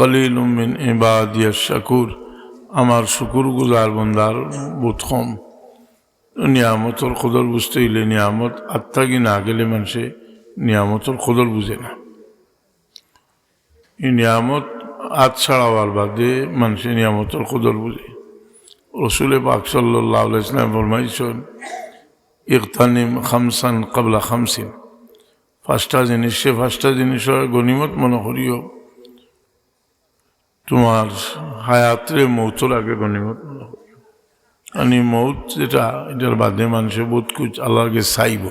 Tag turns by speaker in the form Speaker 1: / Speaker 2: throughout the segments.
Speaker 1: কলিল মিন ইবাদিয়া শাকুর আমার শুকুর গুজার বন্দার বুথম নিয়ামতর খোদর বুঝতে হইলে নিয়ামত আত্মাগি না গেলে মানুষে নিয়ামতর খোদর বুঝে না। এই নিয়ামত আত ছাড়াওয়ার বাদে মানুষে নিয়ামতর খোদর বুঝে। রসুল পাক সাল্লাহ ইসলাম ফরমাইছেন ইকতানিম খামসান কাবলা খামসিন। পাঁচটা জিনিস, সে পাঁচটা জিনিস গণিমত মনে করিও। তোমার হায়াত্রে মৌতর আগে গণিমত মনে করিও মানে মৌত যেটা এটার বাদে মানুষের বোধ কুচ আল্লাহকে চাইব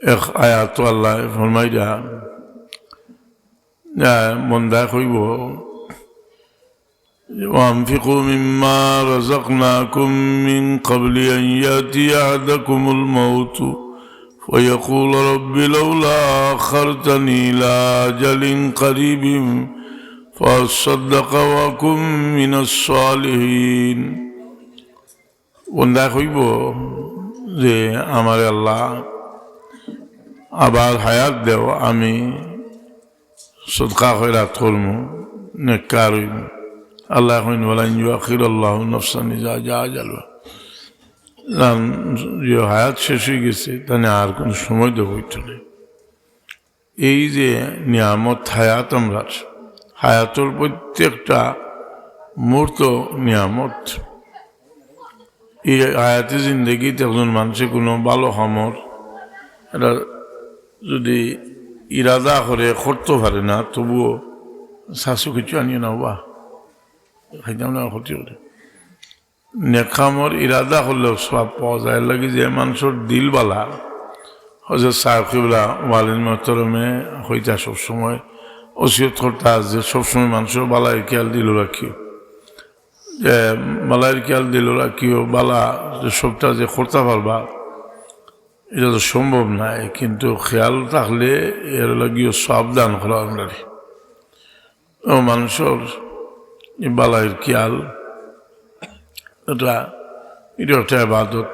Speaker 1: এক আয়াত আল্লাহ ফরমাই দেয়া মন্দা কইব وأنفقوا مما رزقناكم من قبل أن يأتي أحدكم الموت ويقول رب لولا أخرتني إلى أجل قريب فأصدق وأكن من الصالحين বন্ধা কইব যে আমার আল্লাহ আবার হায়াত দেও আমি সদকা খৈরাত করমু নেককার হইমু আল্লাহ হইন বলেন আখির আল্লাহ নফসান যা যা জালবা যে হায়াত শেষ হয়ে গেছে, তাহলে আর কোনো সময় দেব নেই এই যে নিয়ামত হায়াত আমরা হায়াতর প্রত্যেকটা মুহূর্ত নিয়ামত। এই হায়াতে জিন্দগিতে একজন মানুষের কোনো ভালো সমর এটা যদি ইরাদা করে করতে পারে না, তবুও শাশু কিছু আনিয়ে না বা খাইতাম না, ক্ষতি করে নেকামর ইরাদা করলেও সব পাওয়া যায়। লাগে যে মানুষের দিল বালা হজরত সাহেবরা ওয়ালিন মহতরমে হইতা সবসময়, ওসিয়ত করতা যে সবসময় মানুষের বালায় খেয়াল দিল রাখিও। যে বালায়ের খেয়াল দিল রাখিও, বালা যে সবটা যে করতে পারবা, এটা তো সম্ভব নাই। কিন্তু খেয়াল থাকলে এর লাগিও সাবধান করা আমরা মানুষের বালায়ের খেয়াল এটা এটা একটা আবাদত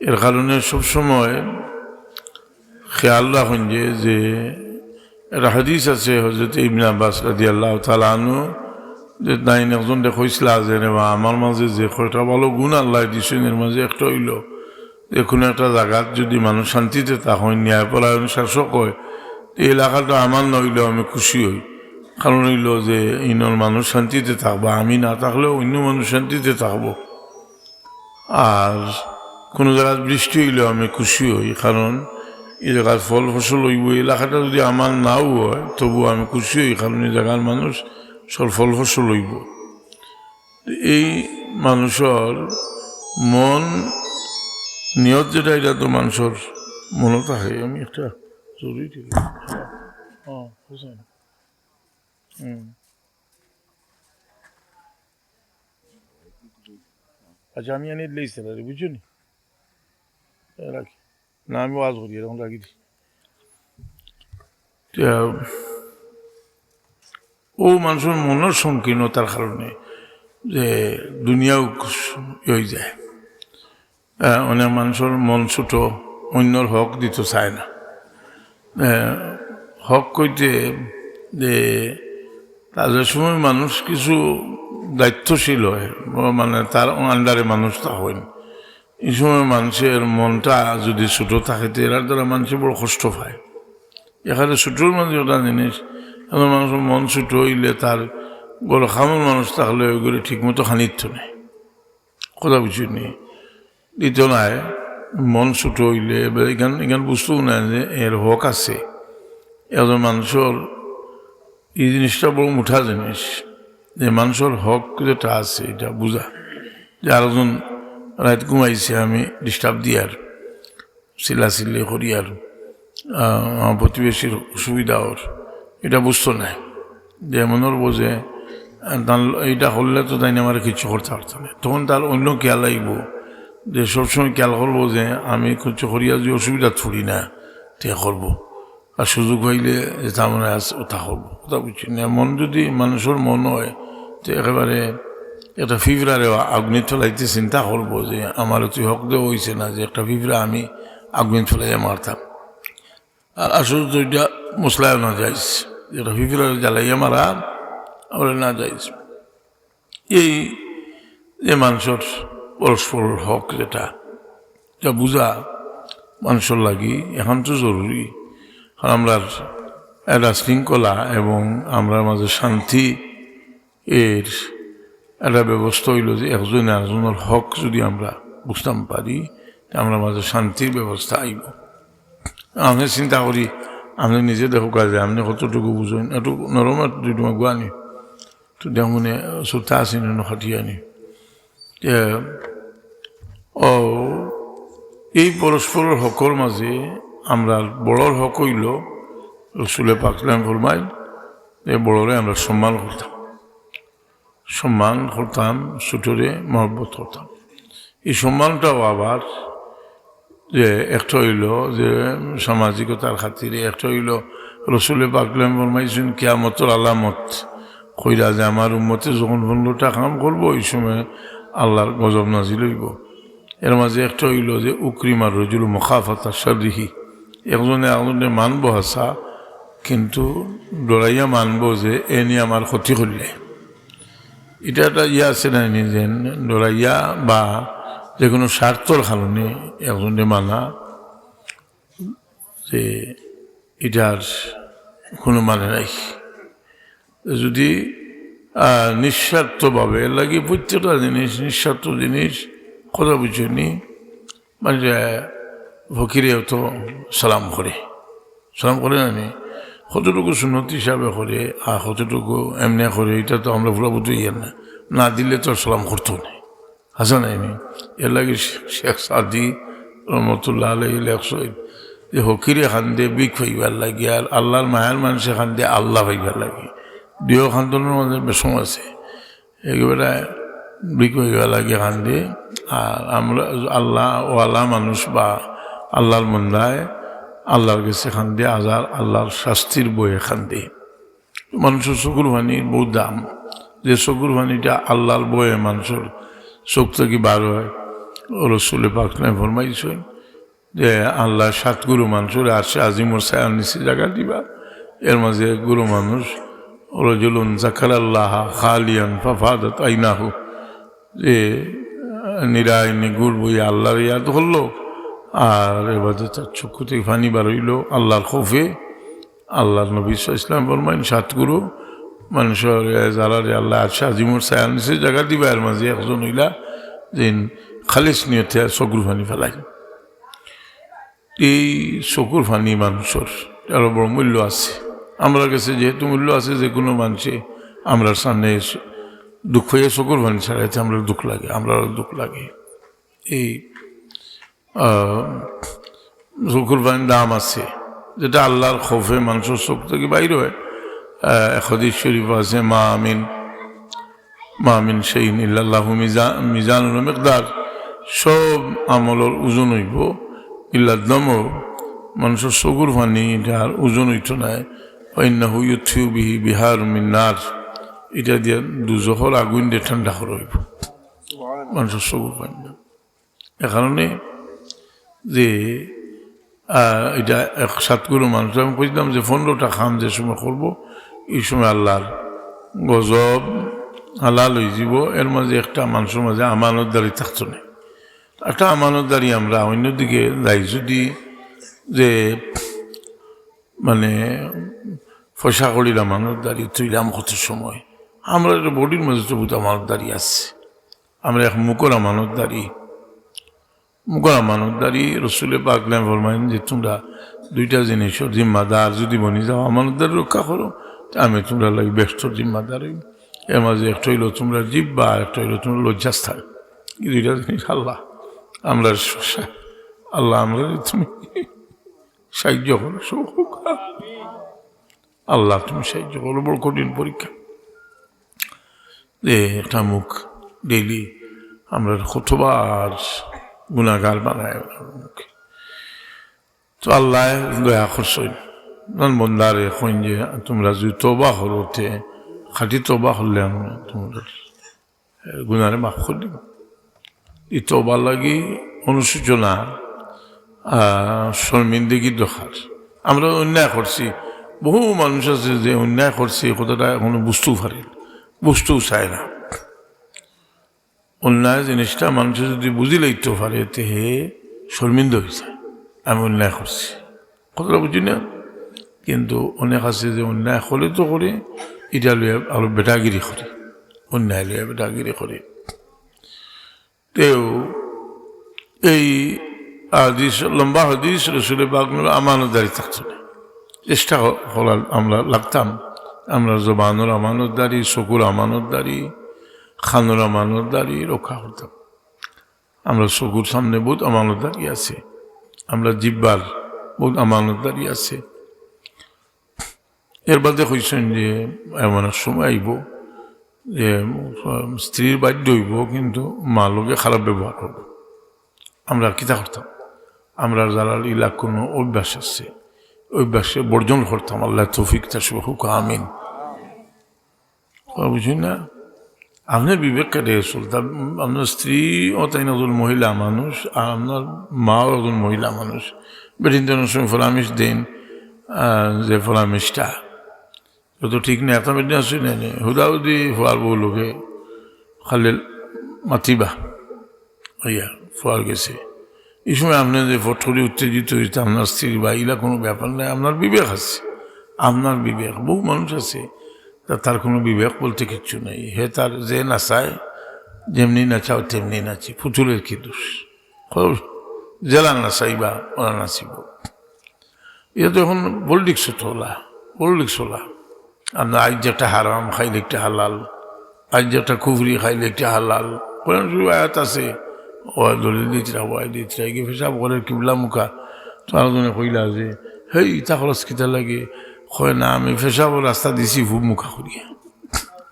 Speaker 1: এর কারণে সবসময় খেয়াল রাখুন যে যে একটা হাদিস আছে হজরত ইবনা আব্বাস রাদি আল্লাহ তালানু যে নাইন একজন দেখছিল যে নেবা আমার মাঝে যে কয়টা ভালো গুণ আল্লাহ দিছেন এর মাঝে একটা হইল যে কোনো একটা জায়গাত যদি মানুষ শান্তিতে তখন ন্যায়পরায়ণ শাসক হয়, এই এলাকাটা আমার নইলেও আমি খুশি হই। কারণ হইল যে ইনর মানুষ শান্তিতে থাকব, আমি না থাকলেও অন্য মানুষ শান্তিতে থাকব। আর কোনো জায়গায় বৃষ্টি হইলেও আমি খুশি হই, কারণ এই জায়গার ফল ফসল হইব, এই এলাকাটা যদি আমার নাও হয় তবু আমি খুশি হই, কারণ এই জায়গার মানুষ সব ফল ফসল হইব। এই মানুষের মন, নিয়ত যেটা, এটা তো মানুষের মনে থাকে আমি একটা জরুরি আচ্ছা দিলেই স্যালারি বুঝছ নি রাখি না আমি ওয়াজ করি এরকম রাখি দিই ও মানুষের মনের সংকীর্ণতার কারণে যে দুনিয়াও হয়ে যায় অনেক মানুষের মন ছোট অন্যর হক দিতে চায় না হক কইতে যে তাদের সময় মানুষ কিছু দায়িত্বশীল হয় মানে তার আন্ডারে মানুষ তা হয় এই সময় মানুষের মনটা যদি ছোটো থাকে, তো এরার দ্বারা মানুষের বড় কষ্ট পায়। এখানে ছোটোর মধ্যে ওটা জিনিস, এখন মানুষের মন ছোটো হইলে তার বড় খামর মানুষ থাকলে ওইগুলি ঠিকমতো খানিত্ব নেই। কথা বুঝি নি? দ্বিতীয় নাই, মন ছোটো হইলে এখান এখান বুঝতেও নাই যে এর হক আছে। একজন মানুষের এই জিনিসটা বড় মুঠা জিনিস যে মানুষের হক যেটা আছে এটা বুঝা। যে আরেকজন রাত ঘুমাইছে, আমি ডিস্টার্ব দিয়ার চিল্লাচিল্লি করি আর আমার প্রতিবেশীর সুবিধা ওর, এটা বুঝতো না। যে মনের বোঝে এইটা করলে তো তাই আমার কিছু করতে পারতো না। তখন তার অন্য খেয়াল লাগব যে সবসময় খেয়াল করব যে, আমি কিছু করিয়া যে অসুবিধা থুড়ি না, তে করব। আর সুযোগ হইলে যে তার মনে আছে ওটা করব ওটা বুঝছি না, মন যদি মানুষের মন হয়, তো একেবারে একটা ফিফরারে আগুনি চলাইতে চিন্তা করব যে আমার তুই হক দেওয়া হয়েছে না যে একটা ফিফরা আমি আগুনি চলাইয়া মারতাম। আর আসলে তো এটা মশলায় না যাইছে যেটা ফিফিরা জ্বালাইয়া মারা আমরা না যাইজ এই যে মানুষের পরস্পর হক যেটা, যা বুঝা মানুষের লাগি, এখন তো জরুরি। কারণ আমরা একটা শৃঙ্খলা এবং আমরা মাঝে শান্তি এর একটা ব্যবস্থা হইল যে একজন একজনের হক যদি আমরা বুঝতাম পারি আমরা মাঝে শান্তির ব্যবস্থা আইব। আমি চিন্তা করি, আমি নিজে দেখো কাজে আপনি কতটুকু বুঝেন একটু নরম একটু তোমার গুয়ানি তো যেমন সুতা আসেনি খাটিয়ানি ও এই পরস্পরের হকর মাঝে আমরা বড়র হক হইল রসুলে পাকলাম ফরমাই এই বড়রে আমরা সম্মান করতাম। সম্মান করতাম ছোটরে মহব্বত করতাম। এই সম্মানটাও আবার যে একটা হইল যে সামাজিকতার খাতিরে, একটা হইল রসুলে পাকলাম ফরমাইছেন, কেয়ামতর আলামত কইরা যে আমার উম্মতে যখন পনেরোটা কাম করব, ওই সময় আল্লাহর গজব নাজিল হইব। এর মাঝে একটা হইল যে উকরিমার রজুল মখাফাতা সরিহি একজনে একজনে মানব হাসা কিন্তু ডরাইয়া মানব যে এ নিয়ে আমার ক্ষতি করলে এটা একটা ইয়ে আছে না নিজে ডরাইয়া বা যে কোনো স্বার্থর কারণে একজনে মানা, যে এটার কোনো মানে নাই। যদি নিঃস্বার্থভাবে লাগে প্রত্যেকটা জিনিস নিঃস্বার্থ জিনিস কথা বুঝিনি মানে ফকিরেও তো সালাম করে। সালাম করে না নি কতটুকু সুন্নত হিসাবে করে, আর কতটুকু এমনি করে, এটা তো আমরা ভুলাবুতে ইয়ে না। না দিলে তো সালাম করতো না হাসা নাইনি এর লাগে শেখ সাদি রহমতুল্লাহ আলহ লেখস যে হকিরে খান্দে বিক হইবার লাগে, আর আল্লাহর মায়ের মানুষে খান্দে আল্লাহ হইবার লাগে। দুই খান্দনের মধ্যে বেসম আছে। একেবারে বিক হইবার লাগে খান্দে, আর আমরা আল্লাহ ও আল্লাহ মানুষ বা আল্লাহর মন্দায় আল্লাহর কাছে খান্দে আজার, আল্লাহর শাস্তির বইয়ে খান্দে মানুষের চকুর ভানির বহু দাম। যে চকুর ভানিটা আল্লাহর বইয়ে মানুষের চোখ থেকে বার হয় রসুলে পাকনায় ফরমাইছেন যে আল্লাহ সাত গুরু মানুষের আসে আজিমর সায়াল নিচে জায়গা দিবা। এর মাঝে গুরু মানুষ, রজুলুন জাকার আল্লাহ খালিয়ান ফাফাদত আইনাহু। যে নিরায় নিগুর বই আল্লাহর ইয়াদ হলো আর এবারে তার চক্ষু থেকে ফানি বার হইল, আল্লাহর খোফে, আল্লাহর নবী ইসলাম ফরমাইন সাতগুরু মানুষের যারা আল্লাহ আচ্ছা আজিমুর সায়াল নিচে জায়গা দিবা, এর মাঝে একজন হইলা যে খালিস নিয়তে চকুর ফানি ফেলাই। এই চকুর ফানি মানুষের আরও বড় মূল্য আছে। আমরা কাছে যেহেতু মূল্য আছে, যে কোনো মানুষে আমরা সামনে দুঃখ হয়ে চকুর ফানি ছাড়াইতে আমরা দুঃখ লাগে আমরা দুঃখ লাগে। এই চকুর ফানির দাম আছে যেটা আল্লাহর খোফে মানুষের চোখ থেকে বাইর হয়। হদিস শরীফ আছে মা আমিন মা আমিন সেই ইল্লাহ মিজানুল মেকদার। সব আমলের ওজন হইব ইল্লাদম মানুষের চকুর ফানি যার ওজন হইত নাই। অন্য হুইউ বিহি বিহার মিনার এটা দিয়ে দুজহর আগুন দিয়ে ঠান্ডা হইব। মানুষের চকুর ফানি এ কারণে যে এটা এক সাতগুলো মানুষ। আমি বুঝলাম যে, পনেরোটা খাম যে সময় করব, এই সময় আল্লাহর গজব হালাল হয়ে যাব এর মাঝে একটা মানুষের মাঝে আমানতদারি থাকতো না। একটা আমানত আমানতদারি আমরা অন্যদিকে যাই, যদি যে মানে পয়সা করির আমানতদারি তুইলাম কত সময়? আমরা বডির মাঝে তো বহুত আমানতদারি আছে। আমরা এক মুখর আমানতদারি মুখর আমানতদারি রসুলে পাকলাম ফরমাইন যে তোমরা দুইটা জিনিসের জিম্মাদার যদি বনি যাও আমানতদারি রক্ষা করো আমি তোমরা লাগে ব্যস্ত জিম্মাদার এর মাঝে একটা হইল তোমরা জিব্বা, একটা হইল তোমরা লজ্জাস্থান। এই দুইটা জিনিস আল্লাহ, আমরা আল্লাহ আমরা তুমি সাহায্য করো আল্লাহ তুমি সাহায্য করো, বড় কঠিন পরীক্ষা। যে একটা মুখ ডেইলি আমরা কতবার গুণাগার বানায় মুখে তো আল্লাহ দয়া করছই নন বন্দারে, কইন যে তোমরা যদি তোবা হলোতে খাটি তোবা হলে আমি তোমাদের গুণারে মাফ করে দিব। এই তোবার লাগি অনুসূচনা শর্মিন্দিগি দোকার আমরা অন্যায় করছি। বহু মানুষ আছে যে অন্যায় করছে কথাটা এখনও বুঝতেও পারে বুঝতেও চায় না। অন্যায় জিনিসটা মানুষ যদি বুঝি লইতে পারে, তে হে শর্মিন্দ হয়ে যায় আমি অন্যায় করছি। কথাটা বুঝি না? কিন্তু অনেক আছে যে অন্যায় করে তো করে, এটা লইয়া আরও বেটাগিরি করে। অন্যায় লইয়া বেটাগিরি করে। তেও এই হাদিস, লম্বা হাদিস রসুলের বাগনুর আমানতদারি থাকতো না। চেষ্টা করার আমরা লাগতাম। আমরা জবানুর আমানতদারি শকুর আমানতদারি খানুর আমানতদারি রক্ষা করতাম আমরা শকুর সামনে বহুত আমানতদারি আছে। আমরা জিব্বার বহুত আমানতদারি আছে। এর বাদে কইছেন যে এমন সময় আইব যে স্ত্রীর বাধ্য হইব, কিন্তু মা লোকে খারাপ ব্যবহার করব। আমরা কিতা করতাম? আমরা যারা ইলাক কোনো অভ্যাস আছে, অভ্যাসে বর্জন করতাম। আল্লাহ তৌফিক হুক, আমিন। বুঝি না? আপনার বিবেক কেটে চলতাম আপনার স্ত্রী ও তাই নতুন মহিলা মানুষ, আর আপনার মাও একজন মহিলা মানুষ। বেদিন সময় ফলামিশ দিন যে ফলামিশটা। তো ঠিক নেই, এত বেদিন আসি নেই হুদাহুদি ফুয়ার বউ লোকে খালি মাতিবা ইয়া ফুয়ার গেছে। এই সময় আপনার যে ফট করে উত্তেজিত হয়েছে আপনার স্ত্রী বা এগুলা কোনো ব্যাপার নাই, আপনার বিবেক আছে। আপনার বিবেক, বহু মানুষ আছে। তা তার কোনো বিবেক বলতে কিচ্ছু নেই। হে তার যে নাচায়, যেমনি নাচাও, তেমনি নাচি। পুতুলের কি দোষ? জেলা নাচাইবা, ওরা নাচিব। এটা তো এখন পলিটিক্স তোলা পলিটিক্স তোলা আপনার আজ যেটা হারাম, খাইলে একটা হালাল, আজ যেটা কুফরি, খাইলে একটা হালাল। আয়াত আছে ওয়াই দলিল দিতরা ওয়াই দিতরা কি ফেসাব কিবলা মুখা। তোমার জনে কইলা যে, হেই, তা খরচ কিতা লাগে? হয় না আমি ফেসাব রাস্তা দিছি ভুব মুখা করিয়া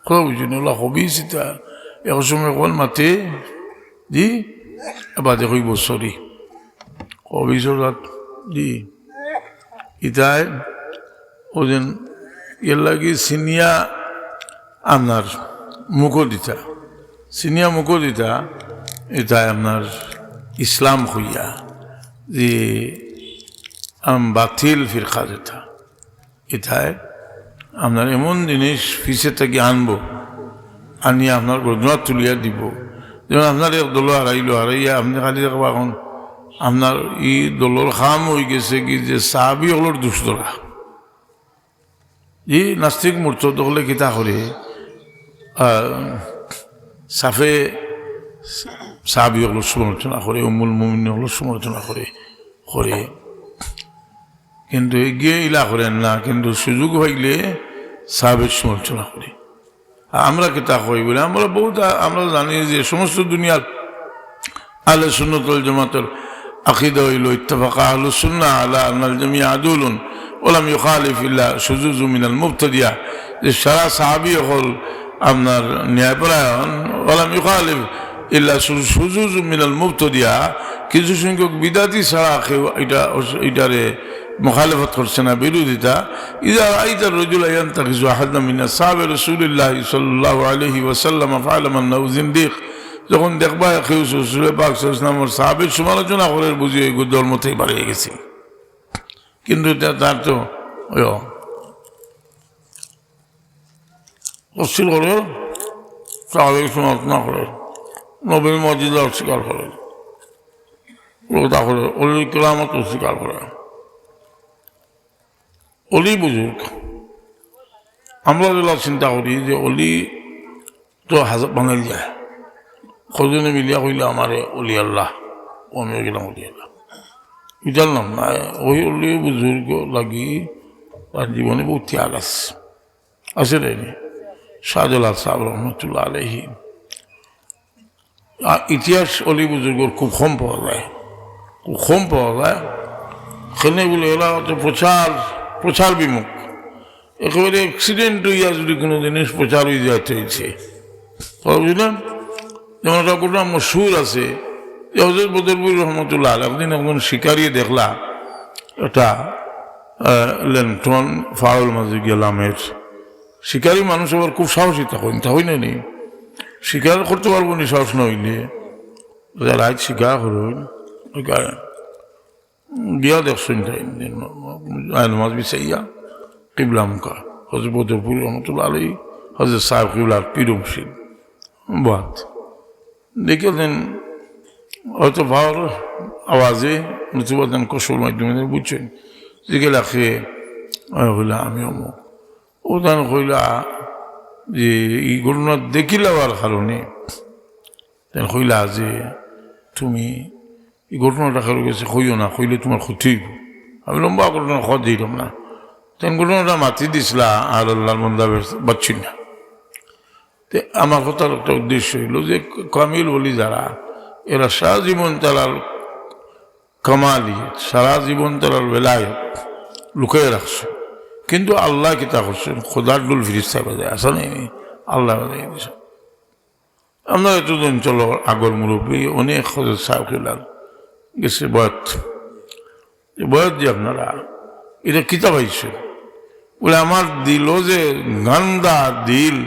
Speaker 1: কথা বুঝি না ওলা হবি সেটা এক সময় কোন মাতে দি এবার দেখই বছরই হবি সরাত দি ইতায় ওদিন এর লাগে সিনিয়া আপনার মুখো দিতা সিনিয়া মুখো দিতা এটা আপনার ইসলাম হইয়া যে আম বাতিল ফিরকা যেটা এটায় আপনার এমন জিনিস ফিসে থেকে আনব আনিয়ে আপনার গজনা তুলিয়া দিব। যেমন আপনার এক দল হারাইলো, হারাইয়া আপনি খালি দেখবা এখন আপনার ই দলর খাম হয়ে গেছে কি যে সাহাবি হলোর দুষ্টরা। ই নাস্তিক মূর্ত হলে কিতা করে সাফে সাহাবি হলো সমালোচনা করে উমুল মুমিন হলো সমালোচনা করে করে কিন্তু এগিয়ে ইলা করেন না, কিন্তু সুযোগ হইলে সাহাবের সমালোচনা করে। আমরা কিতা কই বলে? আমরা বহুত, আমরা জানি যে সমস্ত দুনিয়ার আলে সুন্নতল জমাতর আকিদা হইল ইত্তফাকা আহলু সুন্না আলা আন্নাল জামিয়া আদুলুন ওলাম ইউখালিফ ইল্লা সুজুজু মিনাল মুবতাদিয়া। যে সারা সাহাবি হল আপনার ন্যায়পরায়ণ ওলাম ইউখালিফ ইল্লা সুজুজু মিনাল মুবতাদিয়া। কিছু সংখ্যক বিদাতি ছাড়া কেউ এটা এটারে মুখালেফত করছে না বিরোধিতা ইদা আইতা রজুল ইয়ান্তাকিজু আহাদা মিনা সাহাবে রাসূলুল্লাহ সাল্লাল্লাহু আলাইহি ওয়াসাল্লাম ফাআলাম আন্নাহু জিন্দিক যখন দেখবা কেউ সুরে পাক সাল্লামের সাহাবের সমালোচনা করে বুঝি ওই ধর্মতেই বাড়িয়ে গেছে। কিন্তু তার তো অস্থির করে সাহাবের সমালোচনা করে। নবীন মসজিদ অস্বীকার করে। ওটা করে। অলি কেরামত অস্বীকার করে। অলি বুজুর্গ। আমরা যেগুলো চিন্তা করি যে অলি তো হাজার বাঙালি যায়। কজনে মিলিয়া কইলে আমারে অলি আল্লাহ আমিও গেলাম অলি আল্লাহ। জানলাম না ওই অলি বুজুর্গ লাগি তার জীবনে বহু ত্যাগ আছে। আছে রে শাহজালাল সাহেব রহমতুল্লাহ আলহি ইতিহাস অলি বুজুর্গর খুব কম পাওয়া যায়। খুব কম পাওয়া যায়। সেখানে বলে এরা হচ্ছে প্রচার প্রচার বিমুখ। একেবারে অ্যাক্সিডেন্ট হইয়া যদি কোনো জিনিস প্রচার হয়ে যাইতে হয়েছে বুঝলেন যেমন একটা গোটা মশুর আছে, যে হজরত বদরপুর রহমতুল্লাহ একদিন একজন শিকারি দেখলা এটা ল্যান্টন ফাউল মাঝে গেলামের। শিকারি মানুষ আবার খুব সাহসী তখন তা হই নি শিকার করতে পারব নি, সাহস নইলে হইলে। রাত শিকার করুন। কারণে। গিয়া দেখছেন তাই মাছ বিচাইয়া কিবলামকা হজরত বদরপুর রহমতুল্লা আলী হজরত সাহেব কিবলার পিরম সিং বাদ দেখেছেন হয়তো ভাওয়ার আওয়াজে নতুবা দেন কৌশল মাধ্যমে বুঝছেন। যে লাখে হইলা আমি অমুক। ও দান কইলা যে এই ঘটনা দেখিলাবার কারণে। তেন কইলা যে তুমি এই ঘটনাটা কারও গেছে কইও না, কইলে তোমার ক্ষতি হইব। আমি লম্বা ঘটনা খত দিলাম না। তেন ঘটনাটা মাতি দিছিলা, আর আল্লাহর মন্দা বাচ্ছি না। তে আমার কথার একটা উদ্দেশ্য হইল যে, কামিল বলি যারা, এরা সারা জীবন তারার কামালি, সারা জীবন তারার বেলায়ত লুকিয়ে রাখছে। কিন্তু আল্লাহ কিতা করছেন? খোদার ডুল ফিরিস্তা বাজায় আসা নেই আল্লাহ বাজাই আমরা এতদিন চলো আগর মুরব্বী, অনেক হজর সাহেব গেছে বয়ত। বয়ত যে আপনারা, এটা কিতা পাইছে বলে আমার দিল যে গান্দা দিল।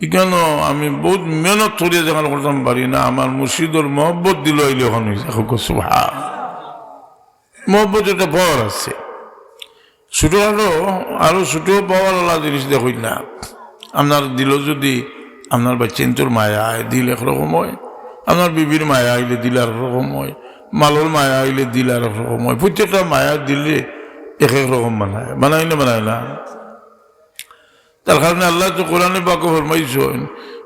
Speaker 1: কেন আমি বহুত মেহনত করিয়া যেখানে করতাম পারি না, আমার মুর্শিদর মহব্বত দিল এলে এখন হা মহব্বত একটা পাওয়ার আছে। ছোটোখাটো আরও ছোট ওলা জিনিস দেখুন না। আপনার দিল যদি আপনার বাচ্চেন্তর মায়া, দিল একরকম হয়। আপনার বিবির মায়া আইলে দিল আর রকম হয় মালর মায়া আইলে দিল আর রকম হয়। প্রত্যেকটা মায়া দিলে এক এক রকম বানায় বানাই না বানায় না? তার কারণে আল্লাহ তো কোরআনে পাকে ফরমাইছেন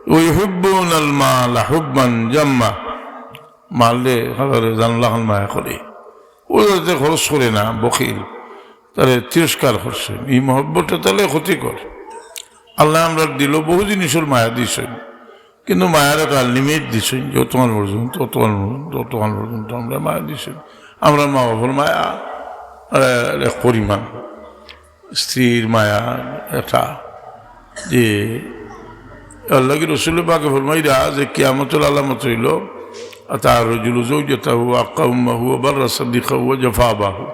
Speaker 1: ওই হুব্বুন আল মাল হুব্বান জাম্মা। মারলে খাবারে জানলাখন মায়া করে ও যাতে খরচ করে না বকিল তাহলে তিরস্কার করছেন এই মহব্বতটা তাহলে ক্ষতিকর আল্লাহ আমরা দিল বহু জিনিসের মায়া দিছেন কিন্তু মায়ার একটা লিমিট দিছেন পর্যন্ত ততক্ষণ পর্যন্ত ততক্ষণ পর্যন্ত আমরা মায়া দিছেন। আমরা মা বাবার মায়া এক পরিমাণ। স্ত্রীর মায়া এটা যে আল্লাহ কি রসুল পাকে ফরমাইরা যে কিয়ামতুল আলামত হইল তার রজুল জৌজতাহু আকাউমাহু আবার জফা বাহু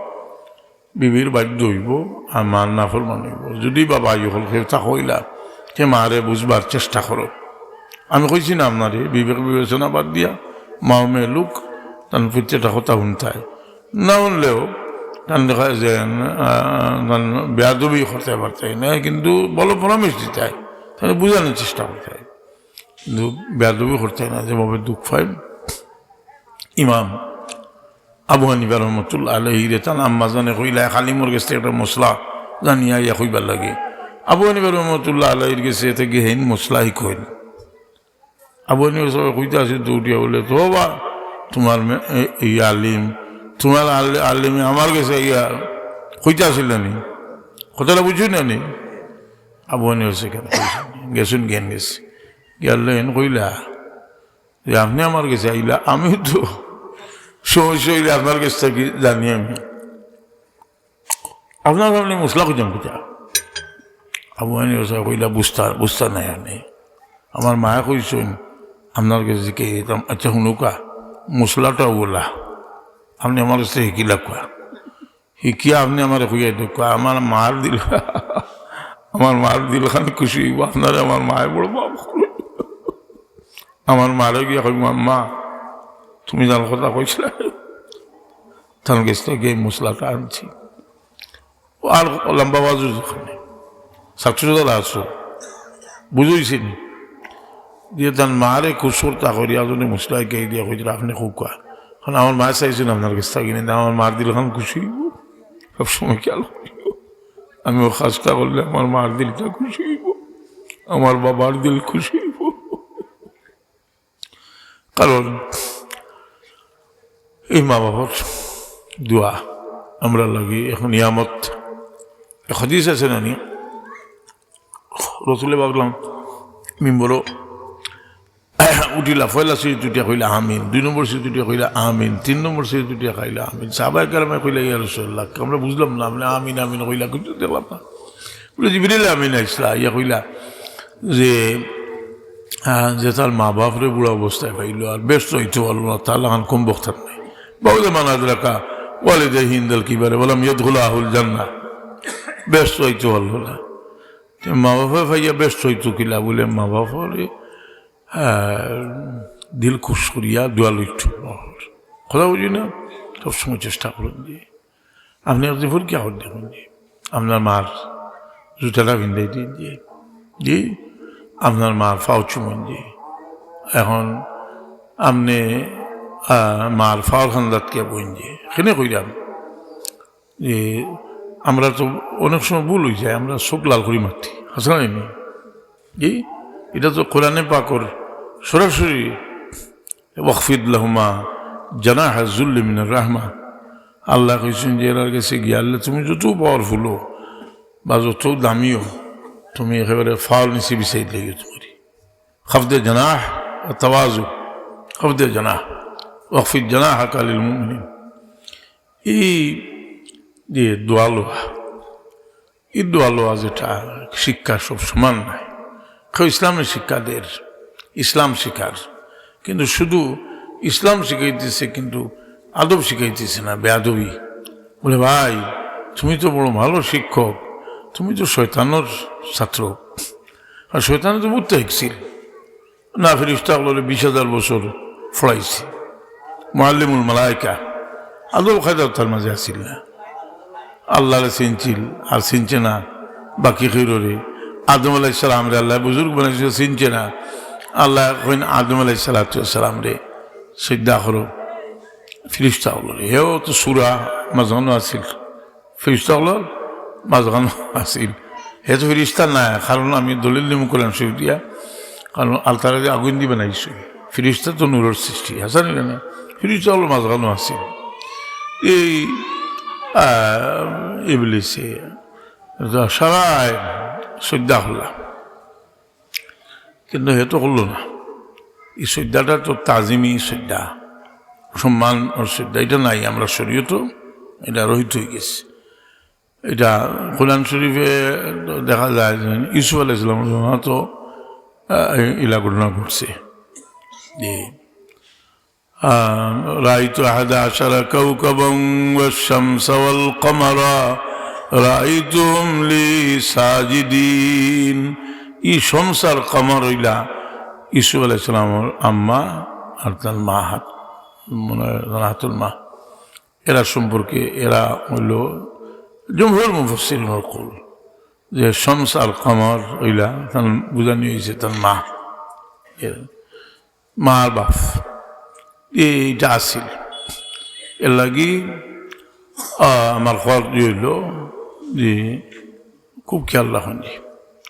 Speaker 1: বিবির বাধ্য হইব, আর মার না ফরমান হইব। যদি বাবা বায়ু হল সে তা হইলা সে মারে বুঝবার চেষ্টা করো। আমি কইছি না আপনারে, বিবেক বিবেচনা বাদ দিয়া, মাও মেয়ে লোক তার প্রত্যেকটা কথা শুনতায় না শুনলেও তান দেখা যে বেয়াদবি করতে পারতে না, কিন্তু বলো পরামর্শ দিতে তাহলে বোঝানোর চেষ্টা করতে কিন্তু বেয়াদবি করতে না যেভাবে দুঃখ পাই ইমাম আবু হানিবা রহমতুল্লাহ আলহিরে তান আম্মা জানে কইলা খালিমর গেছে একটা মশলা জানিয়া ইয়া কইবার লাগে। আবু হানিবা রহমতুল্লাহ আলহির গেছে এতে গেহেন মশলাই কইল। আবু হানিবা সবাই কইতে আছে দৌড়িয়া বলে তো বা তোমার এই আলিম, তোমার আলিমে আমার কাছে ইয়া কইতে আসিল নি। কথাটা বুঝি না? নি আবু হানি হচ্ছে কেন গেছুন, জ্ঞান গেছে। গেলেন কইলা, যে আপনি আমার কাছে আইলা আমি তো সমস্যা হইলে আপনার কাছ থেকে জানি আমি। আপনার আপনি মশলা খুঁজাম খুঁজা। আবু হানি কইলা, বুঝতা বুঝতা নাই আপনি। আমার মায়া কইছেন আপনার কাছে কে আচ্ছা শুনুকা মশলাটাও বলা আপনি আমার কাছে শিকিলা কোয়া শিকিয়া আপনি আমার খুঁজে কোয়া আমার মার দিল আমার মার দিল খান খুশি হইব আপনার আমার মায়ের বড় বাপ আমার মারে গিয়া কইব মা তুমি যার কথা কইছিল তার কাছে গিয়ে মশলাটা আনছি আর লম্বা বাজু ওখানে সাক্ষরতা আসো বুঝেছেন দিয়ে তার মারে কুসুর তা করিয়া যদি মশলাই কে দিয়া কইছিল আপনি কোয়া কারণ আমার মা চাইছিল আপনার কাছে থাকি না আমার মার দিল খান খুশি সবসময় খেয়াল আমি ও কাজটা করলে আমার মার দিলটা খুশি হইব আমার বাবার দিল খুশি হইব কারণ এই মা বাবার দোয়া আমরা লাগি এখন নিয়ামত হদিস আছে না নি রসুলে ভাবলাম মিম্বরও উঠিলা পয়লা সিঁড়ি তুটিয়া কইলা, আমিন। দুই নম্বর সিঁড়ি তুটিয়া কইলা, আমিন। তিন নম্বর সিঁড়ি তুটিয়া খাইলা আমিন। সাবাই কালামে কইলা, ইয়া রসল্লাহ আমরা বুঝলাম না আপনি আমিন আমিন, কইলা কিন্তু দেখলাম না। বলে জিবিরিল আমিন আইসলা ইয়া কইলা যে যে তার মা বাপরে বুড়া অবস্থায় পাইল আর ব্যস্ত হইতে পারল না তাহলে এখন কম বক্তার নেই। বহু মানাদ রাখা যে হিন্দাল বারে বললাম ধুলা আহুল জান্না ব্যস্ত হইতে পারল না। মা বাপে ভাইয়া ব্যস্ত হইতো কিলা বলে মা বাপরে দিল খুশ করিয়া দোয়া লইত কথা বুঝি না, সবসময় চেষ্টা করুন যে আপনি আপনি ভুল কে হন দেখুন যে আপনার মার জুতাটা ভিন্দাই দিয়ে দিয়ে জি, আপনার মার ফাও চুমন দিয়ে এখন আপনি মার ফাওয়ার খান্দাতকে বইন দিয়ে সেখানে কইলাম যে আমরা তো অনেক সময় ভুল হয়ে যায়, আমরা চোখ লাল করি মারতি। হাসান এটা তো কোরআনে পাকর সরাসরি ওয়াকফিদ লাহমা জানা হাজুল্ল মিনার রাহমা। আল্লাহ কইছেন যে এর কাছে গিয়ে আল্লাহ, তুমি যত পাওয়ারফুল হো বা যত দামিও তুমি একেবারে ফাউল নিচে বিচাই লেগে তোমার। খফদে জানাহ তওয়াজু, খফদে জানাহ ওয়াকফিদ জানাহ কালিল মুমিনিন। এই যে দোয়ালোয়া এই দোয়ালোয়া যেটা শিক্ষা সব সমান নয় কেউ ইসলামের শিক্ষাদের ইসলাম শিখার। কিন্তু শুধু ইসলাম শিখাইতেছে, কিন্তু আদব শিখাইতেছে না বেআবি বলে, ভাই, তুমি তো বড় ভালো শিক্ষক, তুমি তো শয়তানোর ছাত্র। আর শয়তান তো বুঝতে শিখছিল না ফিরিস্তা হলো বিশ হাজার বছর ফড়াইছে। মোয়াল্লিমুল মালায়কা। আদব খায়দাও তার মাঝে আসিল না। আল্লাহরে চিনছিল, আর চিনছে না বাকি খেরোরে। আদম আলাই সালাম রে আল্লাহ বুজুর্গ বানাইছিল চিনছে না। আল্লাহ কইন, আদম আলাই সালাম রে সিদ্ধা করো ফিরিস্তা হলো হেও তো সুরা মাঝখানো আছিল ফিরিস্তা হলো মাঝখানো আছিল হে তো ফিরিস্তা না, কারণ আমি দলিল নিম করলাম দিয়া। কারণ আলতারা যে আগুন না ঈশ্বর ফিরিস্তা তো নূরের সৃষ্টি, হাসান না। ফিরিস্তা হলো মাঝখানো আছিল এই ইবলিসে সারাই শ্রদ্ধা হলাম কিন্তু হে তো করলো না এই শ্রদ্ধাটা তো তাজিমি শ্রদ্ধা সম্মান ও শ্রদ্ধা এটা নাই আমরা শরীয়ত এটা রহিত হয়ে গেছে এটা কোরআন শরীফে দেখা যায় যে ইসু আলাহ ইসলাম তো আহ, ইলা ঘটনা ঘটছে যে رأيت أحد عشر كوكبا والشمس والقمر رأيتهم لي ساجدين ই শমসার কমর ইলা ইসু আলাইসালামর আম্মা আর তার মা হাত, মনে হাতুল মা। এরা সম্পর্কে এরা হইল জমহুর মুফসির নকুল যে শমস কমর হইলা তার বুঝানি হয়েছে তার মা মার বাপ। এইটা আসিল এর লাগি আমার খর হইল যে খুব খেয়াল রাখুন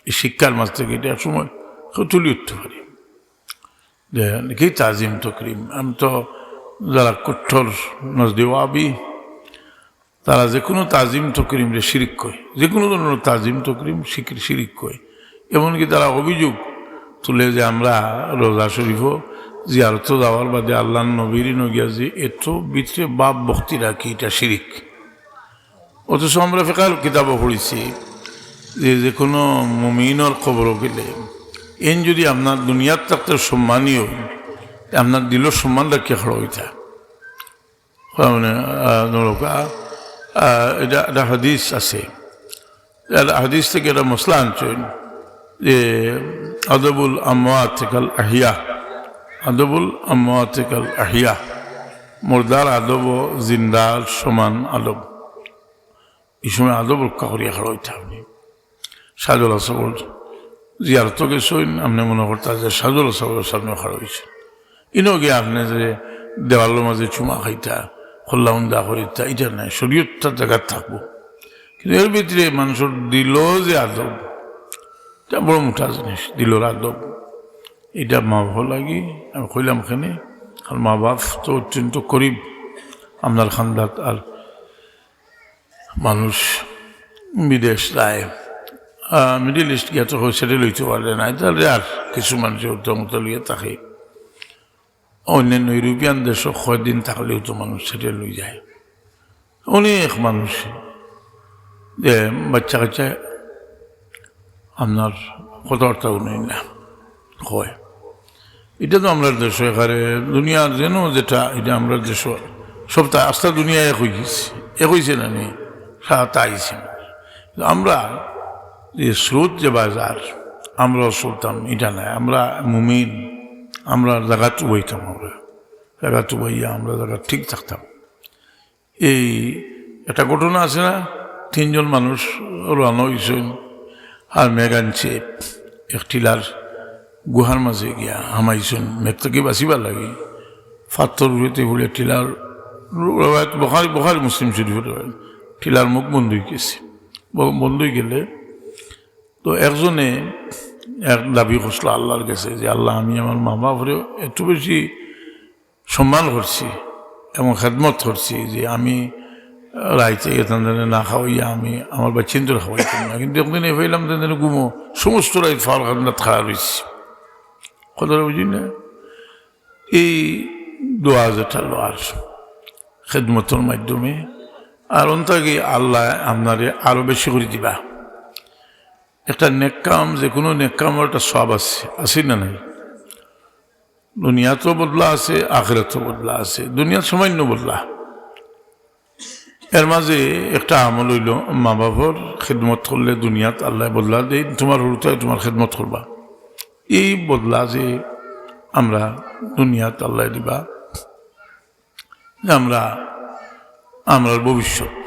Speaker 1: শিক্ষার মাছ থেকে এটা সময় তুলে উঠতে পারি। যে নাকি তাজিম তকরিম, আমি তো যারা কঠোর নজদেওয়াবি তারা যে কোনো তাজিম তকরিম রে শিরিক কয় যে কোনো ধরনের তাজিম তকরিম শিকির শিরিক কয় এমনকি তারা অভিযোগ তুলে যে আমরা রোজা শরীফও জিয়ারত যাওয়ার বাদে আল্লাহ নবীর নগিয়া যে এত ভিতরে বাপ ভক্তি রাখি এটা শিরিক। অথচ আমরা ফেকার কিতাবও পড়েছি। যে যে কোনো মুমিনর খবর গেলে এন যদি আপনার দুনিয়ার থাকতে সম্মানীয়, আপনার দিল সম্মান রাখিয়া খড় হইতা মানে নরকা এটা একটা হাদিস আছে। হাদিস থেকে একটা মশলা আনছেন যে আদবুল আমাতিকাল আহিয়া, আদবুল আমাতিকাল আহিয়া। মুর্দার আদব জিন্দার সমান আদব। এই সময় আদব রক্ষা করিয়া খড় হইতে আপনি সাজুল আসবর জিয়ারত গেছেন আপনি মনে করতে যে সাজুল আসবরের সামনে খাড়া হয়েছে ইনো গিয়ে আপনি যে দেওয়ালের মাঝে চুমা খাইতা, খোল্লা উন্দা করিতা, এটা নাই শরীরটা জায়গায় থাকব। কিন্তু এর ভিতরে মানুষের দিল যে আদব, এটা বড় মোটা জিনিস, দিলর আদব। এটা মা বাবা লাগি, আমি কইলাম এখানে আর মা বাপ তো অত্যন্ত করিব। আপনার খান্দাত আর মানুষ বিদেশ যায়। মিডিল ইস্ট গিয়া তো সেটেল হইতে পারলে নাই। তাহলে আর কিছু মানুষের উত্তমত লিয়ে থাকে অন্যান্য ইউরোপিয়ান দেশ কয়দিন থাকলেও তো মানুষ সেটেল হয়ে যায়। অনেক মানুষ। যে বাচ্চা কাচ্চা আপনার কথাবার্তাও নেই না, হয়। এটা তো আমরা দেশ এখানে, দুনিয়ার যেন যেটা, এটা আমরা দেশ সবটা আস্থা দুনিয়া এক হয়ে গেছে এক হয়েছে না নেই সাথে আইছে। আমরা যে স্রোত যে বাজার আমরাও চলতাম এটা নাই আমরা মুমিন আমরা জায়গাতে বইতাম আমরা জায়গাতে বইয়া আমরা জায়গা ঠিক থাকতাম এই একটা ঘটনা আছে না তিনজন মানুষ রানো হয়েছেন আর মেঘ আনছে এক টিলার গুহার মাঝে গিয়া হামাইছেন মেঘটাকে বাঁচিবার লাগে ফাত্তর উড়েতে বলে টিলার বখারি বখারি মুসলিম শরীফের। টিলার মুখ বন্ধ হয়ে গেছে বন্ধ হয়ে গেলে তো একজনে এক দাবি করছিল আল্লাহর কাছে যে, আল্লাহ, আমি আমার মা বাপরে একটু বেশি সম্মান করছি এবং খেদমত করছি যে, আমি রাইতে তাদের না খাওয়াইয়া আমি আমার বাচ্চিন্তর খাওয়াইতাম না। কিন্তু একদিন এ হইলাম তাদের ঘুমো, সমস্ত রাইত ফাল খান্নাত খাওয়া রয়েছে কথাটা বুঝি না? এই দোয়া যেটা লোয়ার খেদমতর মাধ্যমে। আর অন্তাকে আল্লাহ আপনারে আরও বেশি করে দিবা। একটা নেকাম যে কোনো নেকামের একটা সব আছে আছে না নাই? দুনিয়াতেও বদলা আছে, আখেরাতও বদলা আছে, দুনিয়ার সামান্য বদলা। এর মাঝে একটা আমল হইল মা বাবার খেদমত করলে দুনিয়াত আল্লাহ বদলা দেই তোমার হরুতায় তোমার খেদমত করবা। এই বদলা যে আমরা দুনিয়াত আল্লাহ দিবা, যে আমরা আমরা ভবিষ্যৎ।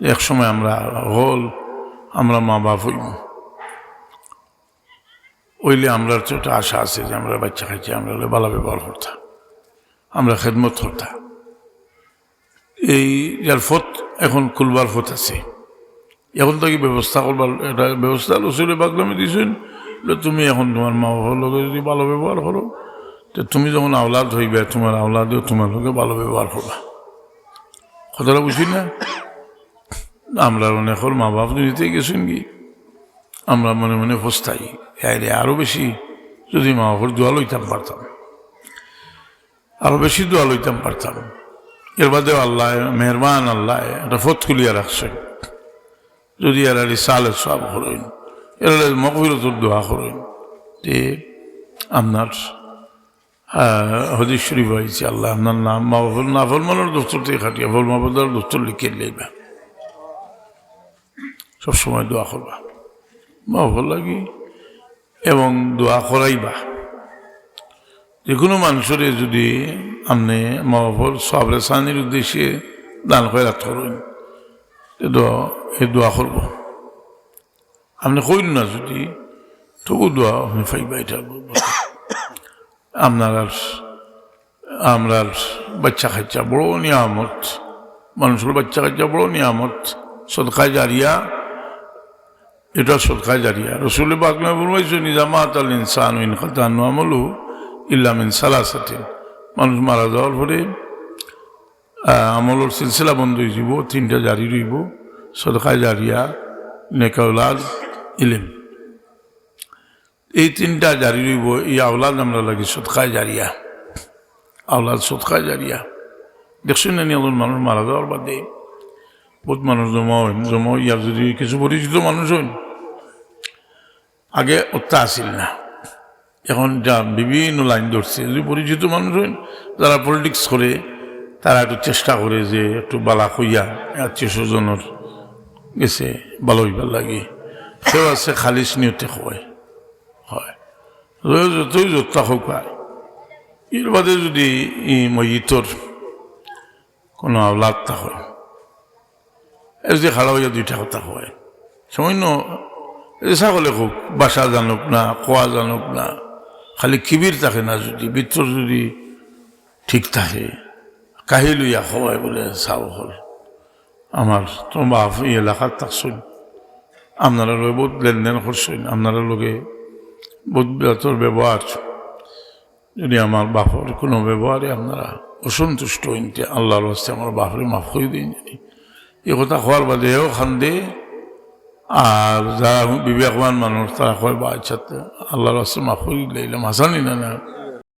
Speaker 1: এক সময় আমরা হল আমরা মা বাপ হইব। ওইলে আমরা তো একটা আশা আছে যে আমরা বাচ্চা খাইছি, আমরা ভালো ব্যবহার করতাম, আমরা খেদমত করতাম। এই যার ফত এখন খুলবার ফত আছে। এখন তাকে ব্যবস্থা করবার একটা ব্যবস্থা রসুলে বাগলামে দিয়েছেন তুমি এখন তোমার মা বাবার লোকে যদি ভালো ব্যবহার করো, তো তুমি যখন আওলাদ হইবে, তোমার আওলাদেও তোমার লোকে ভালো ব্যবহার করবা। কথাটা বুঝি না? আমরা অনেক মা বাপ দুনিতে গেছেন কি? আমরা মনে মনে ফস্তাই এর আরও বেশি যদি মা বাবার দোয়া লইতাম পারতাম। আরও বেশি দোয়া লইতাম পারতাম। এর বাদেও আল্লাহ, মেহরবান আল্লাহ, একটা ফত খুলিয়া রাখছেন। যদি এরা সালের সব করেন, এরা মকবিরতুর দোয়া করেন, যে আপনার হদিস শরীফ আল্লাহ আপনার নাম মা বাবুর না ফলমানোর দপ্তর থেকে খাটিয়া ফল মাহবুদার দপ্তর লিখে লইবা সবসময় দোয়া করবা। বাবুর লাগি এবং দোয়া করাইবা। যে কোনো মানুষের যদি আপনি মা বাবুর সব রেসানির উদ্দেশ্যে দান করে রাখতে পারবেন এই দোয়া করব। আপনি কইন না যদি তবু দোয়া আপনি ফাইবা এটা আপনার আর আমরার বাচ্চা খাচ্চা বড় নিয়ামত, মানুষের বাচ্চা খাচ্চা বড় নিয়ামত, সদকায় জারিয়া এটা সদকায় জারিয়া রসুল বাকমে বলবাইছে নিজামাত আল ইনসান ইন খাতান সালাসাতিন। মানুষ মারা যাওয়ার পরে আমলের সিলসিলা বন্ধ হয়ে যাব তিনটা জারি রইব, সদকায় জারিয়া নেকাউলাদ ইলিম। এই তিনটা জারি রইব, এই আওলাদ আমরা লাগি সৎকায় জারিয়া। আওলাদ সৎকায় জারিয়া। দেখছেন না নিয়ম মানুষ মারা যাওয়ার বাদে বহুত মানুষ জমা হইন জমা ইয়ার যদি কিছু পরিচিত মানুষ হইন আগে ওটা আসিল না। এখন যা বিভিন্ন লাইন ধরছে। যদি পরিচিত মানুষ হইন যারা পলিটিক্স করে, তারা একটু চেষ্টা করে যে একটু বালা কইয়া আত্মীয় স্বজনের গেছে ভালো হইবার লাগে। সেও আছে খালিস নিয়তে হয়। হয়। যতই যোদ্ধা হোক এর বাদে যদি ই ময়িতর কোনো আওলাদ হয় যদি খাড়া হইয়া দুইটা কথা হয় সামান্য ছাগলে হোক বাসা জানুক না কোয়া জানুক না, খালি কিবির থাকে না যদি ভিতর যদি ঠিক থাকে, কাহি লইয়া খাওয়াই বলে চাও হল। আমার বাপ এই এলাকার থাকছেন আপনারা লোক বহুত লেনদেন করছেন আপনারা লোকে বহুত বেতর ব্যবহার যদি আমার বাপর কোনো ব্যবহারে আপনারা অসন্তুষ্ট হইতে আল্লাহর হস্তে আমার বাপরে মাফ করে দিন এই কথা হওয়ার বাদে এও খান্দে আর যারা বিবেকবান মানুষ তারা কয় বা আচ্ছা আল্লাহর হস্তে মাফ করে দিলাম হাসানি না না